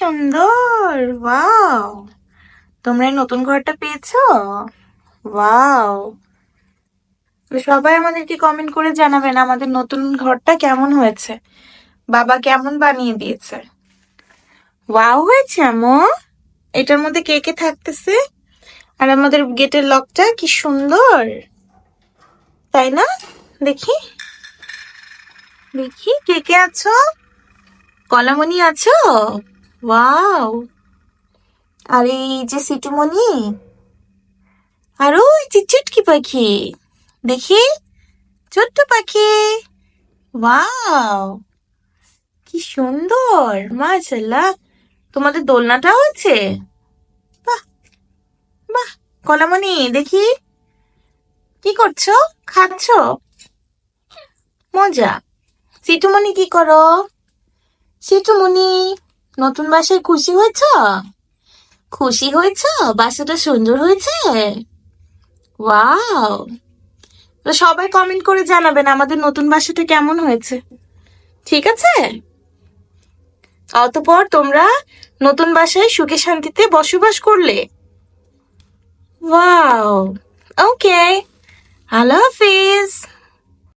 সুন্দর, ওয়াও। তোমরা এই নতুন ঘরটা পেয়েছ? ওয়াও। সবাই আমাদেরকে কমেন্ট করে জানাবেন আমাদের নতুন ঘরটা কেমন হয়েছে? বাবা কেমন বানিয়ে দিয়েছে? ওয়াও হয়েছে আমো এটার মধ্যে কে কে থাকতেছে? আর আমাদের গেটের লকটা কি সুন্দর। তাই না? দেখি। দেখি, কে কে আছো? কলামণি আছো? ওয়াও আর, এই যে সিটুমণি আর ওই যে চুটকি পাখি। দেখি। ছোট্ট পাখি। ওয়াও কি সুন্দর। মাশাল্লাহ তোমাদের দোলনাটাও আছে? বাহ। বাহ, কলামণি, দেখি। কি করছ? খাচ্ছো? মজা। সিটুমণি কি করো? সিটুমণি নতুন বাসায় খুশি হয়েছ? খুশি হয়েছ? বাসাটা সুন্দর হয়েছে? ওয়াও! সবাই কমেন্ট করে জানাবেন আমাদের নতুন বাসাটা কেমন হয়েছে। ঠিক আছে? অতপর তোমরা নতুন বাসায় সুখে শান্তিতে বসবাস করলে। ওকে! আল্লাহ হাফিজ!